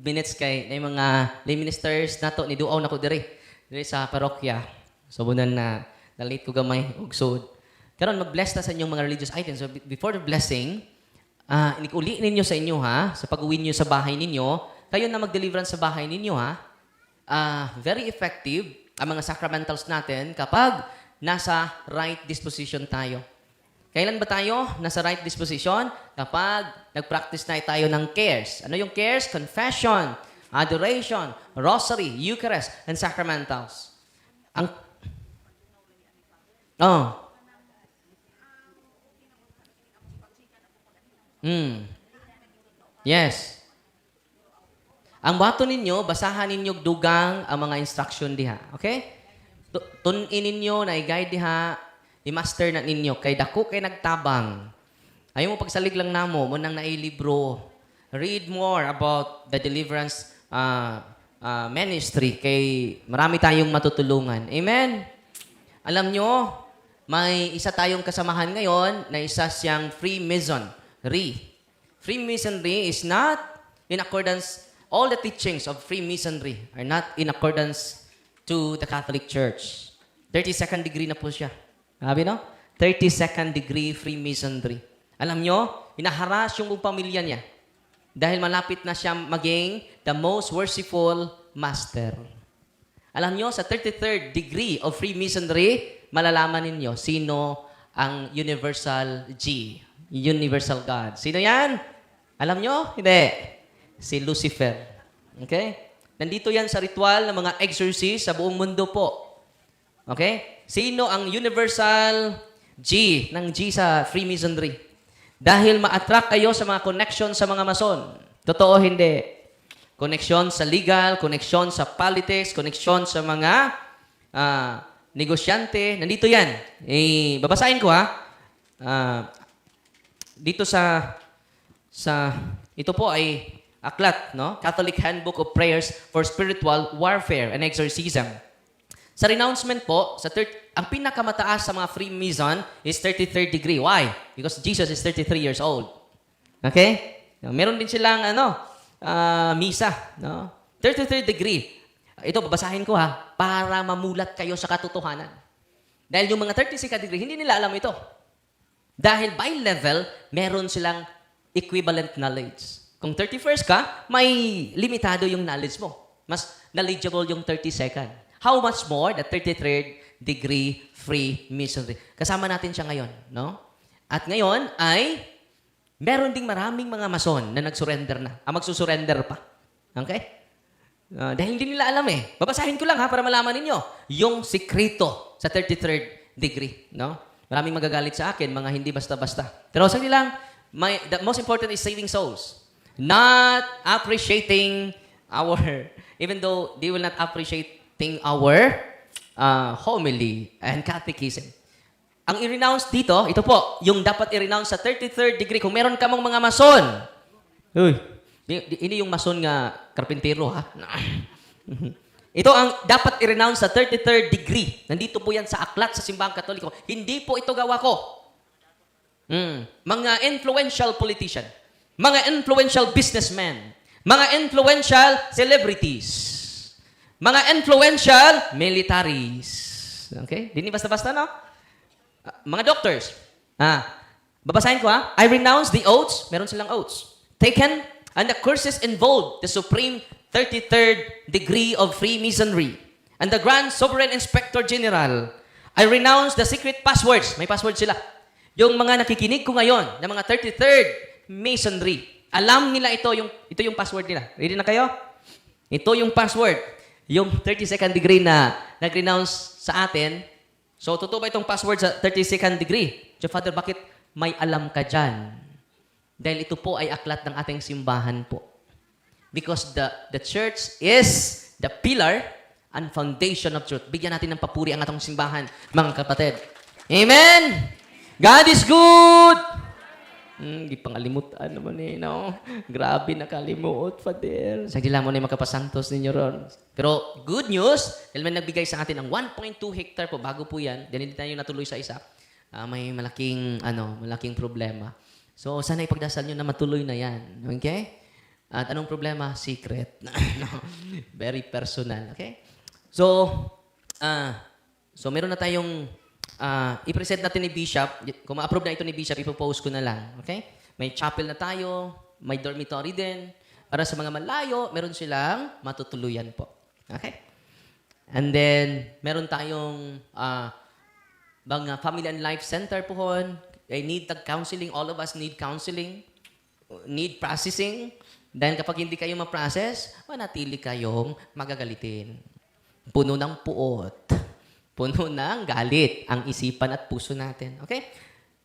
minutes kay na mga lay ministers nato ni duaw nako diri diri sa parokya. So bunan na na late ko gamay ug sud. Karon mag-bless ta sa inyong mga religious items. So be- before the blessing, ah inikuli ninyo sa inyo ha, sa pag-uwi niyo sa bahay ninyo, kayo na mag-deliverance sa bahay ninyo ha. Ah, very effective ang mga sacramentals natin kapag nasa right disposition tayo. Kailan ba tayo nasa right disposition? Kapag nag-practice na tayo ng cares. Ano yung cares? Confession, adoration, rosary, Eucharist, and sacramentals. Ang Oh. Mm. Yes. Ang bato ninyo, basahan ninyo dugang ang mga instruction diha. Okay? Tu- Tunin ninyo na i-guide diha, i-master na ninyo. Kay dako kay nagtabang. Ayaw mo pagsalig lang namo, mo nang nailibro. Read more about the deliverance uh, uh, ministry. Kay marami tayong matutulungan. Amen? Alam nyo, may isa tayong kasamahan ngayon na isa siyang Freemasonry. Freemasonry is not in accordance, all the teachings of Freemasonry are not in accordance to the Catholic Church. 32nd degree na po siya. Sabi no? 32nd degree Freemasonry. Alam nyo, inaharas yung pamilya niya dahil malapit na siya maging the most worshipful master. Alam nyo, sa 33rd degree of Freemasonry, malalaman ninyo sino ang Universal G, Universal God. Sino yan? Alam nyo? Hindi. Si Lucifer. Okay? Nandito yan sa ritual ng mga exorcist sa buong mundo po. Okay? Sino ang Universal G ng G sa Freemasonry? Dahil ma-attract kayo sa mga connection sa mga mason. Totoo hindi. Connection sa legal, connection sa politics, connection sa mga ah, negosyante. Nandito yan. Eh, babasahin ko ha. Ah, dito sa sa ito po ay aklat, no? Catholic Handbook of Prayers for Spiritual Warfare and Exorcism. Sa renouncement po, sa thir- ang pinakamataas sa mga Freemason is 33rd degree. Why? Because Jesus is 33 years old. Okay? Meron din silang ano, ah, misa, no? 33rd degree. Ito babasahin ko ha para mamulat kayo sa katotohanan. Dahil yung mga 32nd degree, hindi nila alam ito. Dahil by level, meron silang equivalent knowledge. Kung 31st ka, may limitado yung knowledge mo. Mas knowledgeable yung 32nd. How much more the 33rd degree free missionary? Kasama natin siya ngayon, no? At ngayon ay meron ding maraming mga mason na nagsurrender na. Ah, magsusurrender pa. Okay? Ah, dahil hindi nila alam eh. Babasahin ko lang ha para malaman ninyo yung sikreto sa 33rd degree, no? Maraming magagalit sa akin, mga hindi basta-basta. Pero sagli lang, my, the most important is saving souls. Not appreciating our, even though they will not appreciating our uh, homily and catechism. Ang i-renounce dito, ito po, yung dapat i-renounce sa 33rd degree. Kung meron ka mong mga mason, Uy. Ini yung mason nga karpintero, ha? ito ang dapat i-renounce sa 33rd degree. Nandito po yan sa aklat sa simbahang katoliko. Hindi po ito gawa ko. Mm. Mga influential politician, mga influential businessmen, mga influential celebrities, mga influential militaries. Okay? Di ni basta-basta, no? Ah, mga doctors. Ah, babasahin ko ha. I renounce the oaths. Meron silang oaths. Taken and the curses involved the supreme 33rd degree of Freemasonry and the Grand Sovereign Inspector General. I renounce the secret passwords. May password sila. Yung mga nakikinig ko ngayon ng mga 33rd Masonry. Alam nila ito yung ito yung password nila. Ready na kayo? Ito yung password. Yung 32nd degree na nag-renounce sa atin. So, totoo ba itong password sa 32nd degree? So, Father, bakit may alam ka dyan? Dahil ito po ay aklat ng ating simbahan po. Because the, the church is the pillar and foundation of truth. Bigyan natin ng papuri ang atong simbahan, mga kapatid. Amen! God is good! Hmm, di pangalimutan naman eh, no? Grabe nakalimut, Father. Sa dila mo na makapasantos ninyo ron. Pero good news, dahil may nagbigay sa atin ng 1.2 hectare po, bago po yan, dahil hindi tayo natuloy sa isa, ah, may malaking, ano, malaking problema. So, sana ipagdasal nyo na matuloy na yan. Okay? At anong problema? Secret. No. Very personal. Okay? So, ah, so meron na tayong ah, i-present natin ni Bishop. Kung ma-approve na ito ni Bishop, ipopost ko na lang. Okay? May chapel na tayo, may dormitory din. Para sa mga malayo, meron silang matutuluyan po. Okay? And then, meron tayong ah, mga family and life center po hon. I need the counseling. All of us need counseling. Need processing. Dahil kapag hindi kayo ma-process, manatili kayong magagalitin. Puno ng puot. Puno ng galit ang isipan at puso natin. Okay?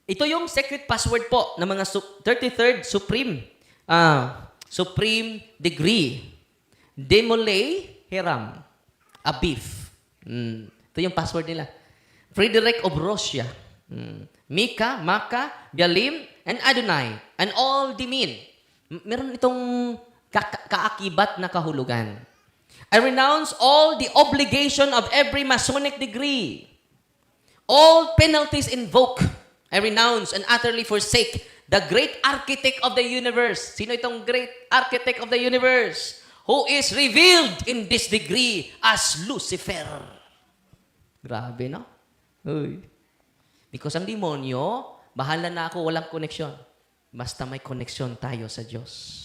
Ito yung secret password po ng mga su- 33rd Supreme ah, Supreme Degree. Demole Hiram. Abif. Mm. Ito yung password nila. Frederick of Russia. Mm. Mika, Maka, Bialim, and Adonai. And all Dimin. M- Meron itong ka- kaakibat na kahulugan. I renounce all the obligation of every Masonic degree. All penalties invoke. I renounce and utterly forsake the great architect of the universe. Sino itong great architect of the universe? Who is revealed in this degree as Lucifer. Grabe, no? Uy. Because ang demonyo, bahala na ako, walang koneksyon. Basta may koneksyon tayo sa Diyos.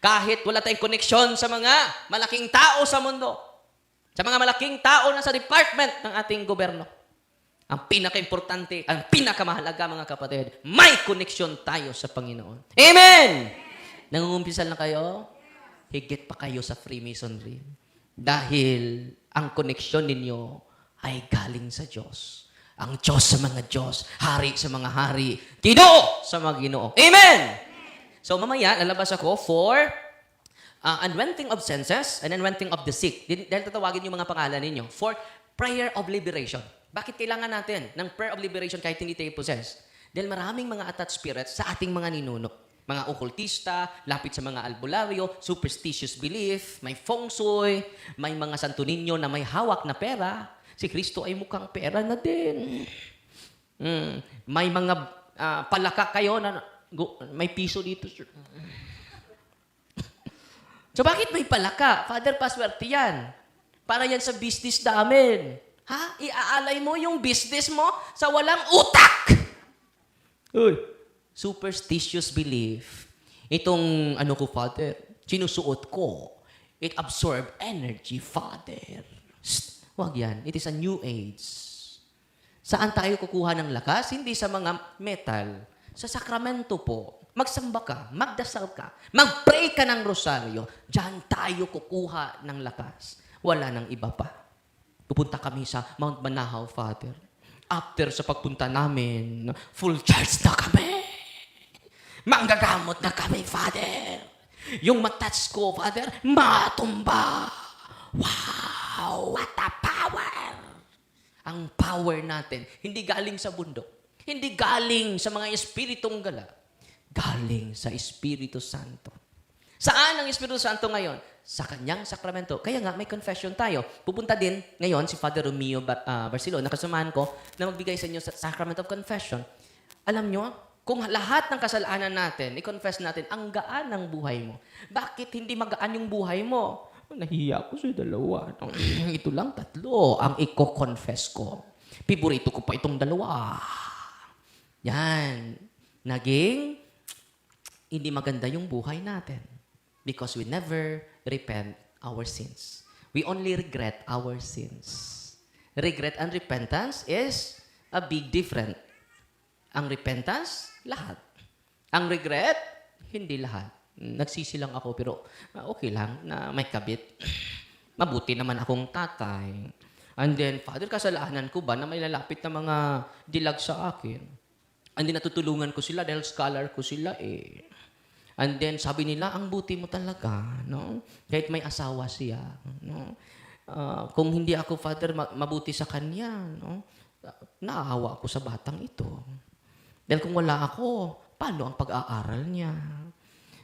Kahit wala tayong koneksyon sa mga malaking tao sa mundo, sa mga malaking tao na sa department ng ating gobyerno, ang pinaka-importante, ang pinakamahalaga mga kapatid, may koneksyon tayo sa Panginoon. Amen! Nangungumpisal na kayo? Higit pa kayo sa Freemasonry. Dahil ang koneksyon ninyo ay galing sa Diyos. Ang Diyos sa mga Diyos, Hari sa mga Hari, Ginoo sa mga Ginoo. Amen! So mamaya, lalabas ako for uh, unrenting of senses and unrenting of the sick. Dahil tatawagin yung mga pangalan ninyo. For prayer of liberation. Bakit kailangan natin ng prayer of liberation kahit hindi tayo possessed? Dahil maraming mga attached spirits sa ating mga ninuno. Mga okultista, lapit sa mga albularyo, superstitious belief, may feng shui, may mga santo ninyo na may hawak na pera. Si Kristo ay mukhang pera na din. Mm, may mga ah, palaka kayo na gu- may piso dito. sir. So bakit may palaka? Father, paswerte yan. Para yan sa business namin. Ha? Iaalay mo yung business mo sa walang utak! Uy. Superstitious belief. Itong, ano ko, Father, sinusuot ko. It absorb energy, Father. Shh, wag yan. It is a new age. Saan tayo kukuha ng lakas? Hindi sa mga metal. Sa sakramento po. Magsamba ka, magdasal ka, magpray ka ng rosaryo. Diyan tayo kukuha ng lakas. Wala nang iba pa. Pupunta kami sa Mount Manahaw, Father. After sa pagpunta namin, full charge na kami. Manggagamot na kami, Father. Yung matats ko, Father, matumba. Wow, what a power! Ang power natin, hindi galing sa bundok. Hindi galing sa mga espiritong gala. Galing sa Espiritu Santo. Saan ang Espiritu Santo ngayon? Sa kanyang sakramento. Kaya nga, may confession tayo. Pupunta din ngayon si Father Romeo ah, Barcelo, nakasamahan ko, na magbigay sa inyo sa Sacrament of Confession. Alam nyo, kung lahat ng kasalanan natin, i-confess natin, ang gaan ng buhay mo. Bakit hindi magaan yung buhay mo? Nahiya ko sa dalawa. Ito lang, tatlo ang i-confess ko. Piborito ko pa itong dalawa. Yan. Naging hindi maganda yung buhay natin. Because we never repent our sins. We only regret our sins. Regret and repentance is a big difference. Ang repentance, lahat. Ang regret, hindi lahat. Nagsisi lang ako, pero ah, okay lang na may kabit. Mabuti naman akong tatay. And then, Father, kasalanan ko ba na may lalapit na mga dilag sa akin? And then, natutulungan ko sila dahil scholar ko sila eh. And then, sabi nila, ang buti mo talaga, no? Kahit may asawa siya, no? Ah, kung hindi ako, Father, ma- mabuti sa kanya, no? Naahawa ako sa batang ito. Dahil kung wala ako, paano ang pag-aaral niya?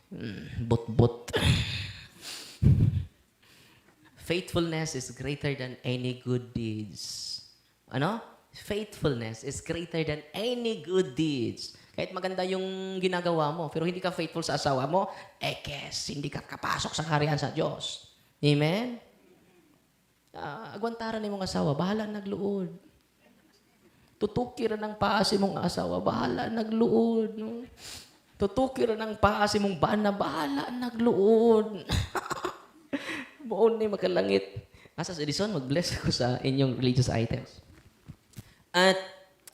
Mm, Bot-bot. Faithfulness is greater than any good deeds. Ano? Faithfulness is greater than any good deeds. Kahit maganda yung ginagawa mo, pero hindi ka faithful sa asawa mo, eh kes, hindi ka kapasok sa karihan sa Diyos. Amen? Ah, agwantaran ni mong asawa, bahala nagluod. Tutuki ra ng paa si mong asawa, bahala nagluod. No? Tutuki ra ng paa si mong bana, bahala nagluod. Buon ni makalangit. Asa sa Edison, mag-bless ako sa inyong religious items. At,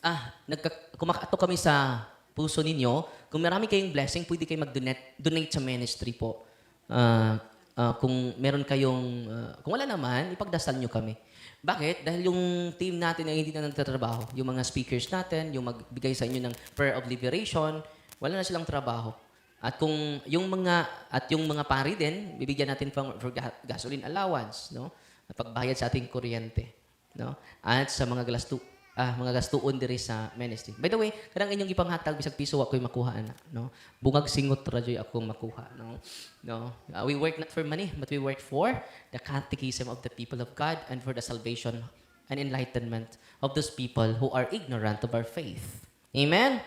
ah, nagka, kumakato kami sa puso ninyo. Kung marami kayong blessing, pwede kayo mag-donate donate sa ministry po. Ah, ah, kung meron kayong, ah, kung wala naman, ipagdasal nyo kami. Bakit? Dahil yung team natin ay hindi na nagtatrabaho. Yung mga speakers natin, yung magbigay sa inyo ng prayer of liberation, wala na silang trabaho. At kung yung mga at yung mga pari din, bibigyan natin pang for ga- gasoline allowance, no? At pagbayad sa ating kuryente, no? At sa mga gasto ah, mga gastuon diri sa ministry. By the way, kanang inyong ipanghatag bisag piso wa ko'y makuha na, no? Bungag singot ra joy akong makuha, no? No. Uh, we work not for money, but we work for the catechism of the people of God and for the salvation and enlightenment of those people who are ignorant of our faith. Amen.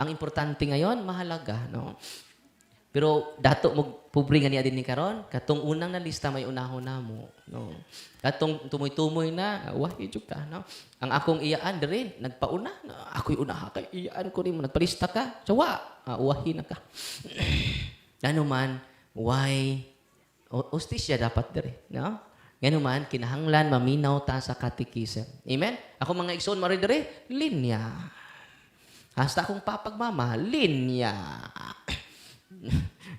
Ang importante ngayon, mahalaga, no? Pero dato mo pobre nga niya din ni karon, katong unang na lista may unahon na mo, no. Katong tumoy-tumoy na, wahi jud ka, no. Ang akong iyaan diri nagpauna, na ako'y unaha kay iyaan ko nimo nagpalista ka. So wa, ah, wahi na ka. ano man, why hostisya dapat diri, no? Ngano man kinahanglan maminaw ta sa katikisem. Amen. Ako mga igsoon mari diri, linya. Hasta akong papagmama, linya.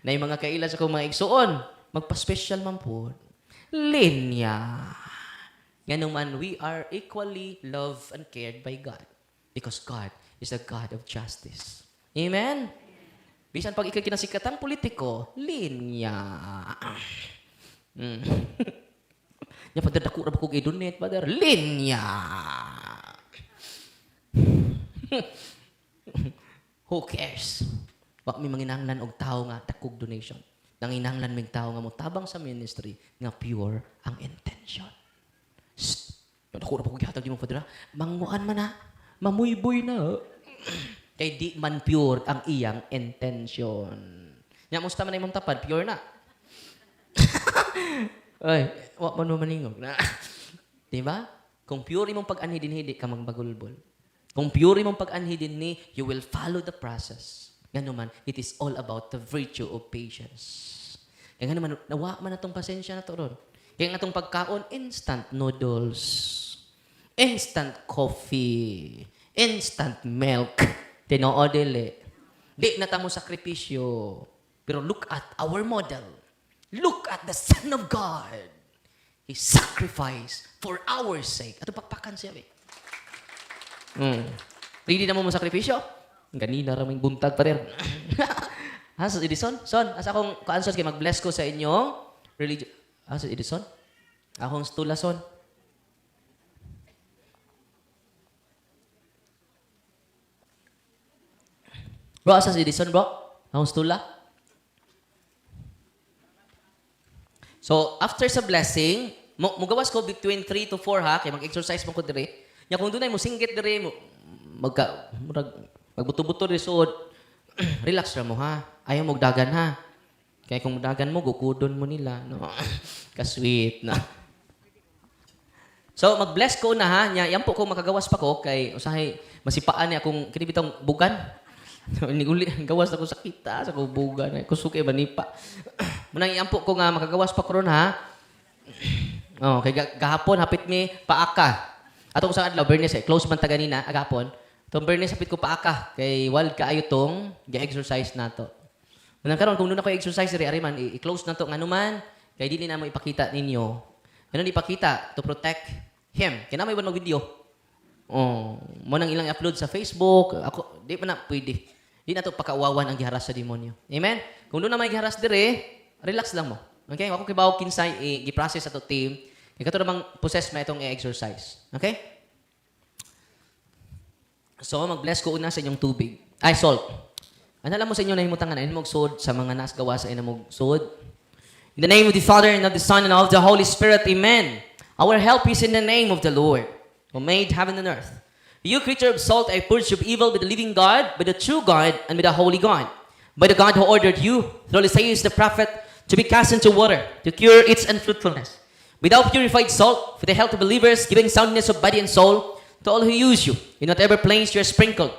na yung mga kailan sa mga igsuon, magpa-special man po. Linya. Ganun man, we are equally loved and cared by God because God is a God of justice. Amen? Bisan pag ikay kinasikatang politiko, linya. Mm. Nya pa dadako ra ba kog i-donate pa der? Linya. Who cares? Wa mi manginahanglan og tao nga takog donation. Nanginahanglan mig tao nga mo tabang sa ministry nga pure ang intention. Shh! Ako na pa kong gihatag di mo padra. Manguan man na. Mamuyboy na. Kay di man pure ang iyang intention. Nya musta man imong tapad, pure na. Ay, wa man mo maningog na. di ba? Kung pure imong pag-anhi dinhi, di ka magbagulbol. Kung pure imong pag-anhi dinhi, you will follow the process. Ngano man, it is all about the virtue of patience. Kaya nga naman, nawa man natong pasensya na to ron. Kaya nga itong pagkaon, instant noodles, instant coffee, instant milk, tinoo dili. Di na tamo sakripisyo. Pero look at our model. Look at the Son of God. He sacrificed for our sake. Ato pakpakan siya, eh. Mm. Ready na mo mo sakripisyo? Ganina raming buntag pa rin. ha, sa Edison? Son, asa akong kaansons kay mag-bless ko sa inyong religion. Sa Edison? Akong stula, son. Bro, asa sa Edison, bro? Akong stula. So, after sa blessing, mo, mugawas ko between 3 to 4 ha, kay mag-exercise mo ko dire. Nya kung dunay mo singgit dire mo magka murag magbuto-buto ri suod. Relax ra mo ha. Ayaw mo dagan ha. Kaya kung dagan mo gukudon mo nila, no. Ka-sweet na. So mag-bless ko na ha. Nya yan po ko makagawas pa ko kay usahay masipaan ni akong kini bitong bugan. Niguli gawas ako sa kita sa ko bugan ay kusuke manipa. Munang iampo ko nga makagawas pa ko ron ha. Oh, kay ga- gahapon hapit mi paaka. Atong sa adlaw Bernes eh, close man ta ganina agapon. Tong Bernes hapit ko paaka kay wild kaayo tong gi-exercise nato. Manang karon kung doon ako exercise diri ari man i-close nato ngano man kay dili na mo ipakita ninyo. Ganun ipakita to protect him. Kina may mag video. Oh, mo nang ilang upload sa Facebook. Ako di pa na pwede. Di na to pakauwawan ang giharas sa demonyo. Amen. Kung doon may giharas dire, relax lang mo. Okay? Ako kibaw kinsay i- gi-process ato team. Ikaw to namang possess ma itong i-exercise. Okay? So, mag-bless ko una sa inyong tubig. Ay, salt. Ano alam mo sa inyo na himutangan, mong sod sa mga nas gawa sa inamog sod. In the name of the Father, and of the Son, and of the Holy Spirit, Amen. Our help is in the name of the Lord, who made heaven and earth. You creature of salt, I purge of evil with the living God, with the true God, and with the holy God. By the God who ordered you, through Isaiah the prophet, to be cast into water, to cure its unfruitfulness. Without purified salt, for the health of believers, giving soundness of body and soul, to all who use you, in whatever place you are sprinkled.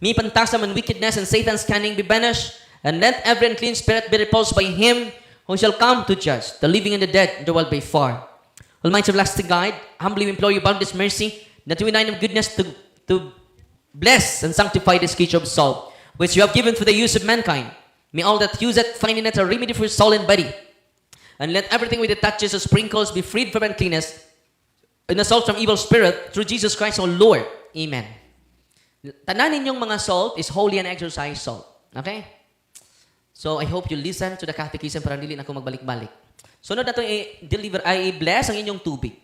May phantasm and wickedness and Satan's cunning be banished, and let every unclean spirit be repulsed by him who shall come to judge the living and the dead in the world by far. Almighty everlasting God, humbly implore you boundless mercy, that you unite of goodness to, to bless and sanctify this creature of salt, which you have given for the use of mankind. May all that use it find in it a remedy for soul and body. And let everything with it touches or sprinkles be freed from uncleanness and assault from evil spirit through Jesus Christ our Lord. Amen. Tanan ninyong mga salt is holy and exercise salt. Okay? So, I hope you listen to the catechism para dili na ako magbalik-balik. Sunod na itong i-deliver, eh, ay eh, i-bless ang inyong tubig.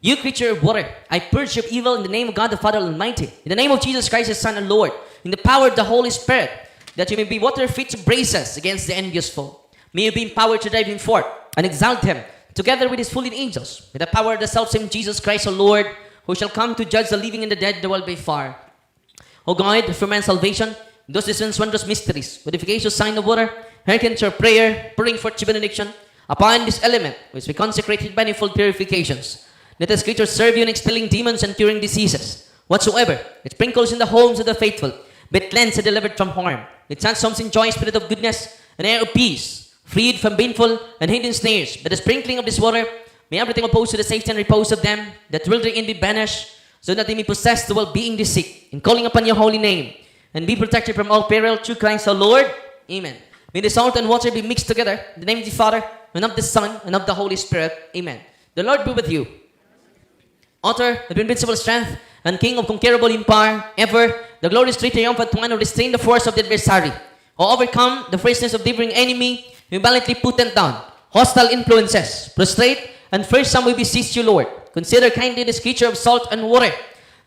You creature of water, I purge you of evil in the name of God the Father Almighty, in the name of Jesus Christ, His Son and Lord, in the power of the Holy Spirit, that you may be water fit to brace us against the envious foe. May you be empowered to drive him forth and exalt him, together with his fallen angels, with the power of the self-same Jesus Christ, our Lord, who shall come to judge the living and the dead, the world by far. O God, for man's salvation, those dispense wondrous mysteries, efficacious sign of water, to our prayer, pouring forth benediction upon this element, which we consecrated manifold purifications. Let this creature serve you in expelling demons and curing diseases, whatsoever it sprinkles in the homes of the faithful, be cleansed and delivered from harm. It transforms in joy, spirit of goodness, and air of peace, freed from baneful and hidden snares. By the sprinkling of this water, may everything opposed to the safety and repose of them that will therein be banished, so that they may possess the well-being they seek, in calling upon your holy name, and be protected from all peril through Christ our Lord. Amen. May the salt and water be mixed together, in the name of the Father, and of the Son, and of the Holy Spirit. Amen. The Lord be with you. Author of invincible strength and King of conquerable empire, ever, the glorious triumphant one who restrained the force of the adversary, or overcome the fierceness of differing enemy, who valiantly put them down, hostile influences, prostrate, and first some will beseech you, Lord. Consider kindly this creature of salt and water.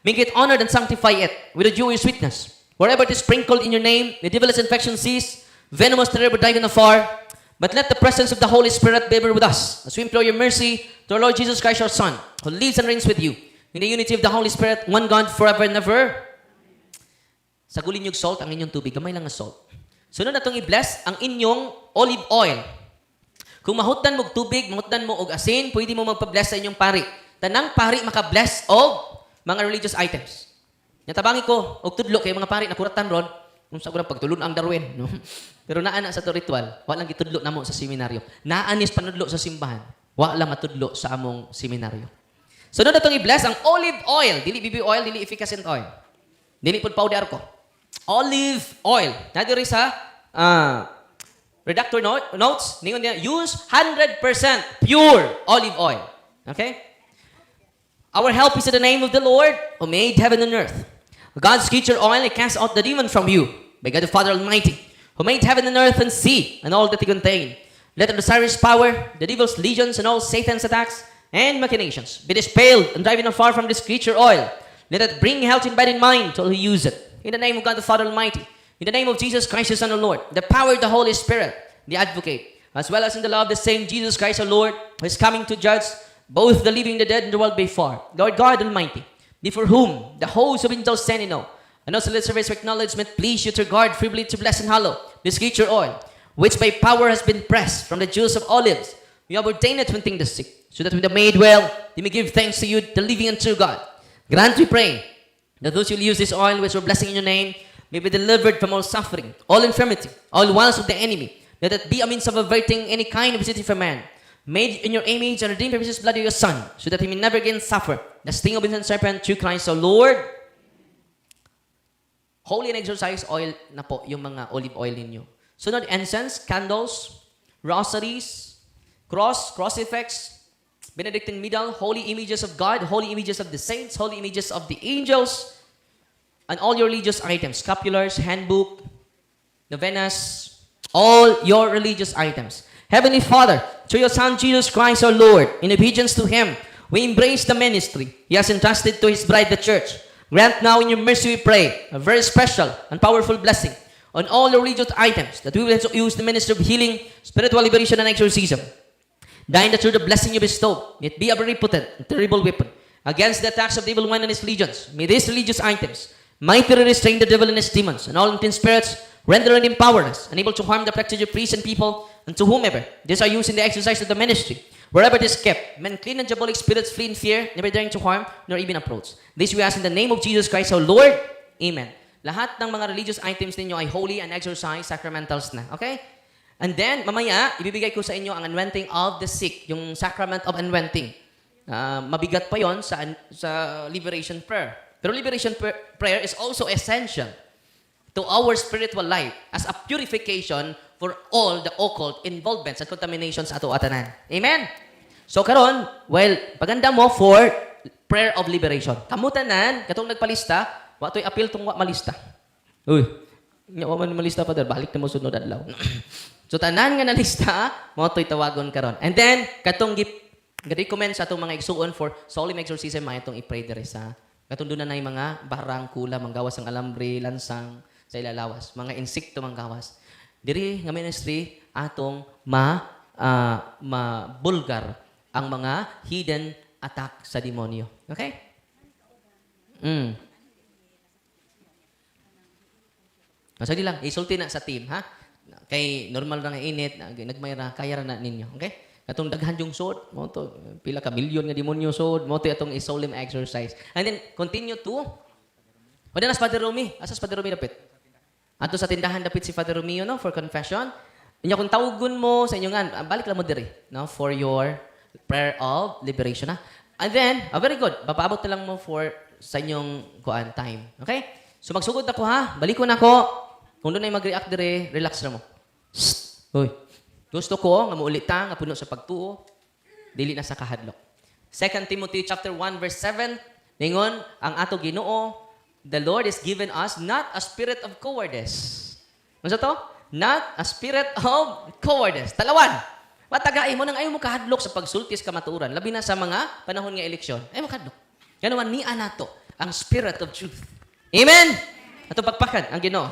Make it honored and sanctify it with a joyous sweetness. Wherever it is sprinkled in your name, the devil's infection cease, venomous terrible in afar. But let the presence of the Holy Spirit be with us, as we implore your mercy to our Lord Jesus Christ, our Son, who lives and reigns with you, in the unity of the Holy Spirit, one God, forever and ever. Sagulin yung salt, ang inyong tubig. Gamay lang ang salt. Sunod na itong i-bless ang inyong olive oil. Kung mahutdan mo tubig, mahutdan mo og asin, pwede mo magpa-bless sa inyong pari. Tanang pari maka-bless og mga religious items. Natabangi ko, og tudlo kay mga pari nakuratan ron, kung sa kurang pagtulon ang Darwin. No? Pero naana sa to ritual, wa lang gitudlo namo sa seminaryo. Naanis panudlo sa simbahan, wa lang matudlo sa among seminaryo. Sunod na itong i-bless ang olive oil. Dili BB oil, dili efficacent oil. Dili pod powder ko. Olive oil. Nadiri sa ah, redactor note, notes, ningon use 100% pure olive oil. Okay? Our help is in the name of the Lord who made heaven and earth. God's creature oil casts out the demon from you by God the Father Almighty, who made heaven and earth and sea and all that they contain. Let the desirous power, the devil's legions, and all Satan's attacks and machinations be dispelled and driven afar from this creature oil. Let it bring health in body and mind to all who use it. In the name of God the Father Almighty, in the name of Jesus Christ, the Son the Lord, the power of the Holy Spirit, the advocate, as well as in the love of the same Jesus Christ our Lord, who is coming to judge both the living and the dead in the world before. Lord God Almighty, before whom the host of angels stand in awe, and also let service acknowledgement please you to guard privilege to bless and hallow this creature oil, which by power has been pressed from the juice of olives. You have ordained it when things the sick, so that when they made well, they may give thanks to you, the living and true God. Grant, we pray, that those who use this oil which we're blessing in your name may be delivered from all suffering, all infirmity, all wiles of the enemy. Let it be a means of averting any kind of visiting from man. Made in your image and redeemed by precious blood of your Son, so that he may never again suffer the sting of the serpent through Christ our Lord. Holy and exercise oil na po yung mga olive oil ninyo. Sunod, incense, candles, rosaries, cross, crucifix, Benedictine middle, holy images of God, holy images of the saints, holy images of the angels, and all your religious items, scapulars, handbook, novenas, all your religious items. Heavenly Father, through your Son Jesus Christ our Lord, in obedience to Him, we embrace the ministry He has entrusted to His bride, the church. Grant now in your mercy, we pray, a very special and powerful blessing on all your religious items that we will use the ministry of healing, spiritual liberation, and exorcism. Dying that through the blessing you bestow, it be a very potent terrible weapon against the attacks of the evil one and his legions. May these religious items mightily restrain the devil and his demons and all unclean spirits, rendering him powerless, unable to harm the practice of priests and people, and to whomever these are used in the exercise of the ministry. Wherever it is kept, men clean and diabolic spirits flee in fear, never daring to harm, nor even approach. This we ask in the name of Jesus Christ, our Lord. Amen. Lahat ng mga religious items ninyo ay holy and exercise sacramentals na. Okay? And then, mamaya, ibibigay ko sa inyo ang anointing of the sick, yung sacrament of anointing. Ah, mabigat pa yon sa, sa liberation prayer. Pero liberation pr- prayer is also essential to our spiritual life as a purification for all the occult involvements and contaminations ato atanan. Amen? So karon, well, paganda mo for prayer of liberation. Kamutanan, katong nagpalista, wa to'y appeal tong wa malista. Uy, nya wa man malista pa der, balik na mo sunod adlaw. so tanan nga nalista, mo to'y tawagon karon. And then katong gip recommend sa atong mga igsuon for solemn exorcism ay itong i-pray dire sa katong doon na mga barang kula manggawas ang alambre lansang sa ilalawas mga insekto manggawas diri nga ministry atong ma ah, mabulgar ang mga hidden attack sa demonyo okay mm Masali lang, isulti na sa team, ha? Kay normal na nga init, nag- nagmayra, kaya ra na ninyo, okay? Katong daghan yung sword, mo to, pila ka milyon nga demonyo sword, mo to atong solemn exercise. And then, continue to, Wala na sa Father Romy. Asas Father Romy dapit? Ato sa tindahan dapit si Father Romeo, no? For confession. Inya kung tawgon mo sa inyo nga, ah, balik lang mo diri, no? For your prayer of liberation, ha? And then, ah, very good. Papaabot na lang mo for sa inyong kuan time. Okay? So magsugod na ko ha. Balik ko na ko. Kung doon ay mag-react dire, relax na mo. Shh! Uy. Gusto ko nga muulit ta nga puno sa pagtuo. Dili na sa kahadlok. 2 Timothy chapter 1 verse 7 ningon ang ato Ginoo the Lord is given us not a spirit of cowardice. Ano to? Not a spirit of cowardice. Talawan. Matagay mo nang ayaw mo kahadlok sa pagsultis kamaturan. Labi na sa mga panahon nga eleksyon. Ayaw mo kahadlok. Ganuman ni anato ang spirit of truth. Amen. Ato pagpakan ang Ginoo.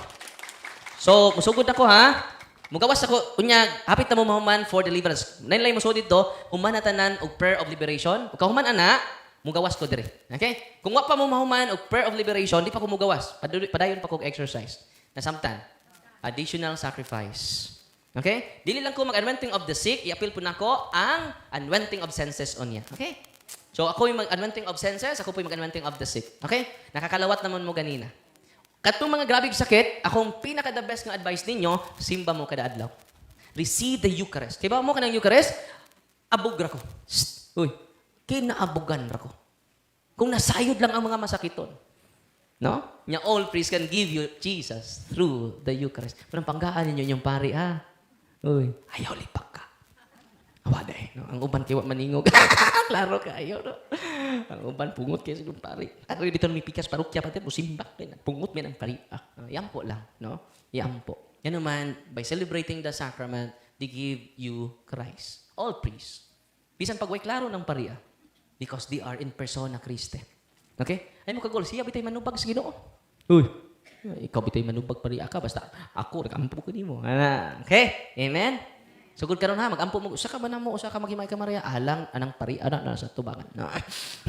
So, musugod ako ha. Mugawas ako, kunya, hapit na mo mahuman for deliverance. Nainlay mo so dito, human na tanan og prayer of liberation. Ug kahuman ana, mugawas ko dire. Okay? Kung wa pa mo mahuman og prayer of liberation, di pa ko mugawas. Padayon pa ko exercise. Nasamtan. Additional sacrifice. Okay? Dili lang ko mag-anointing of the sick, i-appeal po nako ang anointing of senses on niya. Okay? So ako yung mag-anointing of senses, ako po yung mag-anointing of the sick. Okay? Nakakalawat naman mo ganina. Katong mga grabing sakit, akong pinaka-the best nga advice ninyo, simba mo kada adlaw. Receive the Eucharist. Kaya ba mo ka ng Eucharist? Abog ra ko. Shh! Uy, kinaabugan ra ko. Kung nasayod lang ang mga masakiton. No? Nya all priests can give you Jesus through the Eucharist. Pero ang panggaan ninyo yung pari, ah. Uy, ayaw lipak ka. Awaday. No? Ang uban kiwa maningog. Klaro ka, ayaw. No? Ang uban pungot kayo sa yung pari. Ako dito may pikas parukya pati, musimbak. Pungot may ng pari. Ah, ah, yan po lang. No? Yan po. Yan naman, by celebrating the sacrament, they give you Christ. All priests. Bisan pagway klaro ng pariya. Because they are in persona Christi. Okay? Ay mo kagol, siya bitay manubag sa Ginoo. Uy. Ikaw bitay manubag pariya ka basta ako nagampo ko nimo. Ana. Okay? Amen. Sugod karon ha, magampo mo. Usa ka ba na mo, usa ka magimay ka Maria, alang anang pari ana na sa tubangan. No.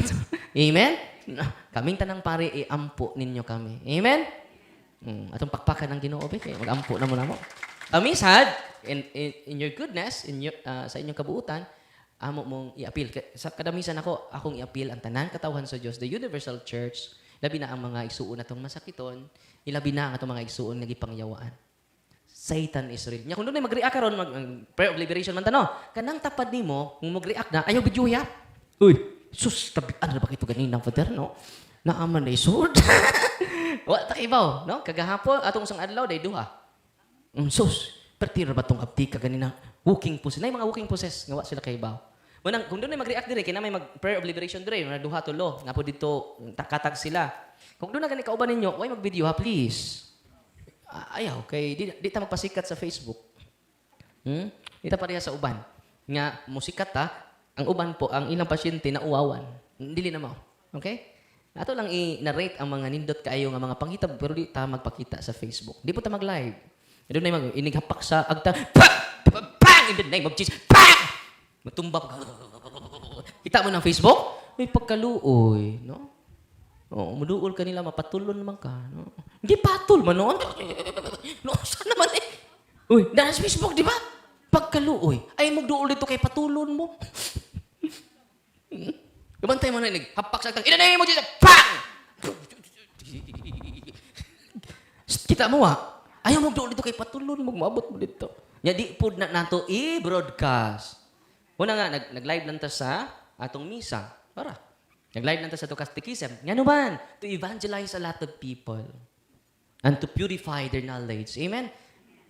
Amen. Kaming tanang pari iampo ninyo kami. Amen. Mm, atong pakpakan ng Ginoo be kay magampo na mo na mo. Kamisad in, in, in your goodness, in your, ah, sa inyong kabuutan, amo mong i-appeal. Sa kadamisan ako, akong i-appeal ang tanan katawhan sa Dios, the universal church, labi na ang mga igsuon atong masakiton, ilabi na ang atong mga igsuon nga gipangyawaan. Satan is real. Nya kung doon ay mag-react karon mag prayer of liberation man tano. Kanang tapad nimo kung mag-react na ayaw video ya. Uy, sus tabian ra ba kito ganina father no? Naaman na isod. Wa ta ibaw, no? Kagahapon atong isang adlaw day duha. Mm, sus, pertira ba tong abdi ka ganina? Walking poses. Nay mga walking poses nga wa sila kay ibaw. Manang kung doon ay mag-react dire kay na may mag prayer of liberation dire, mga duha tulo, nga po dito takatag sila. Kung doon na gani kauban ninyo, why mag-video ha please. Ah, ayaw kay di, di ta magpasikat sa Facebook. Hmm? Di ta pareha sa uban. Nga musikat ta, ang uban po ang ilang pasyente na uwawan. Dili na mao. Okay? Ato lang i-narrate ang mga nindot kaayo nga mga pangita pero di ta magpakita sa Facebook. Di po ta mag-live. Doon na mag inighapak sa agta. Pang! Pang! In the name of Jesus. Pang! Matumba. Kita mo ng Facebook? may pagkaluoy, no? Oo, muduol ka nila, mapatulon naman ka, no? Hindi patol man, no? No, saan naman eh? Uy, dahil Facebook, di ba? Pagkaluoy. Ay, magduol dito kay patulon mo. Kabantay mo na nag hapak sa tang. Inanay mo dito. Pang! Kita mo ah. Ayaw doon dito kay patulon mo. Maabot mo dito. Nya di po na nato i-broadcast. Una nga, nag, nag-live lang ta sa atong misa. Para. Nag-live lang sa atong catechism. Nga naman, to evangelize a lot of people. And to purify their knowledge. Amen?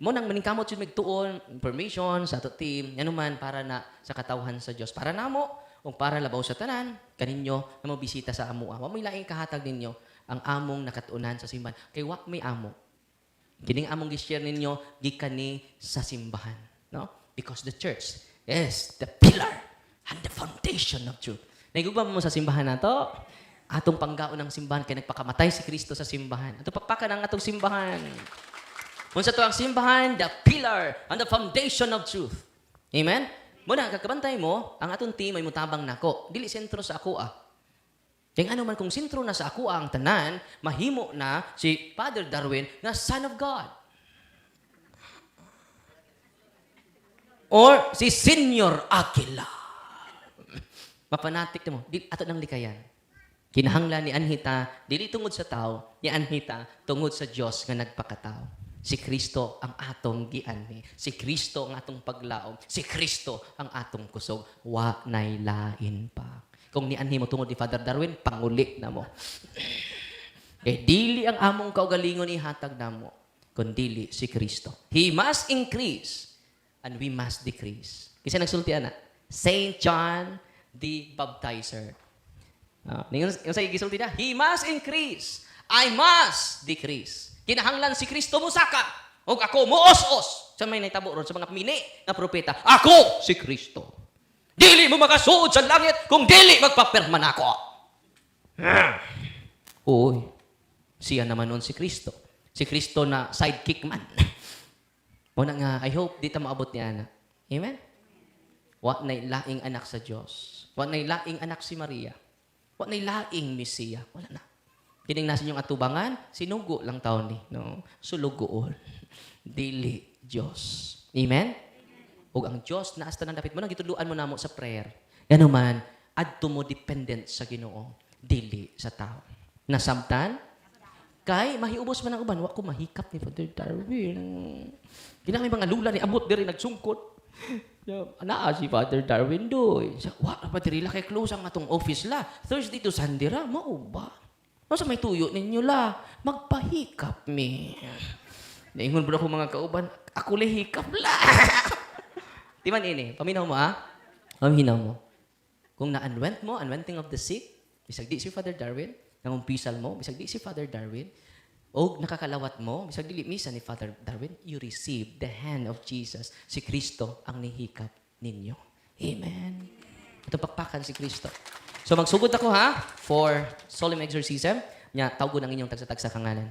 Mo nang maningkamot yung magtuon, information sa ato team, yan naman para na sa katawhan sa Dios. Para namo, o para labaw sa tanan, kaninyo na mo bisita sa amo. May laing kahatag ninyo ang among nakatunan sa simbahan. Kay wa may amo. Kining among gi-share ninyo gikan ni sa simbahan, no? Because the church is the pillar and the foundation of truth. Naigugma mo sa simbahan nato? Atong panggaon ng simbahan kay nagpakamatay si Kristo sa simbahan. Ato pakpakan ang atong simbahan. Unsa to ang simbahan, the pillar and the foundation of truth. Amen? Muna, kakabantay mo, ang atong team ay mutabang nako. Dili sentro sa ako ah. Kaya ano man kung sentro na sa ako ang tanan, mahimo na si Father Darwin na Son of God. Or si Senior Aquila. Mapanatik mo, di, ato ng likayan. Kinahanglan ni Anhita, dili tungod sa tao, ni Anhita tungod sa Dios nga nagpakatao. Si Kristo ang atong gianhi. Si Kristo ang atong paglaom. Si Kristo ang atong kusog. Wa nay lain pa. Kung ni anhi mo tungod ni Father Darwin, panguli na mo. Eh, dili ang among kaugalingon ihatag namo, kundili si Kristo. He must increase and we must decrease. Kasi nagsulti ana, Saint John the Baptizer. Uh, yung, yung sa gisulti na, He must increase, I must decrease. Kinahanglan si Kristo musaka, o ako muos-os. Sa may naitabo ron sa mga mini na propeta, ako si Kristo. Dili mo makasuod sa langit kung dili magpapirma na ako. Uy, siya naman nun si Kristo. Si Kristo na sidekick man. Muna nga, I hope di ta maabot ni Ana. Amen? Wa na laing anak sa Diyos. Wa na laing anak si Maria. Wa na laing Mesiya. Wala na. Kining nasa inyong atubangan, sinugo lang taon ni. No? Sulugoon. Dili Diyos. Amen? O ang Diyos, naasta ng dapit mo, nang gituluan mo na mo sa prayer. Yan naman, adto mo dependent sa ginoo. Dili sa tao. Nasabtan, kay mahiubos man ang uban, wa ko mahikap ni Father Darwin. Ginamay mga lula ni abot diri nagsungkot. Yeah, Anaa si Father Darwin doy. Sa wa pa diri la kay close ang atong office la. Thursday to Sunday ra mao ba? No sa may tuyo ninyo la, magpahikap mi. Naingon bro ko mga kauban, ako lihikap la. Di man ini, paminaw mo ah. Paminaw mo. Kung na-unwent mo, unwenting of the sick, bisag di si Father Darwin, nangumpisal mo, bisag di si Father Darwin, o nakakalawat mo, bisag dili misa ni Father Darwin, you receive the hand of Jesus. Si Kristo ang nihikap ninyo. Amen. Ito pakpakan si Kristo. So magsugod ako ha for solemn exorcism. Nya, tawgo ng inyong tagsatag sa kangalan.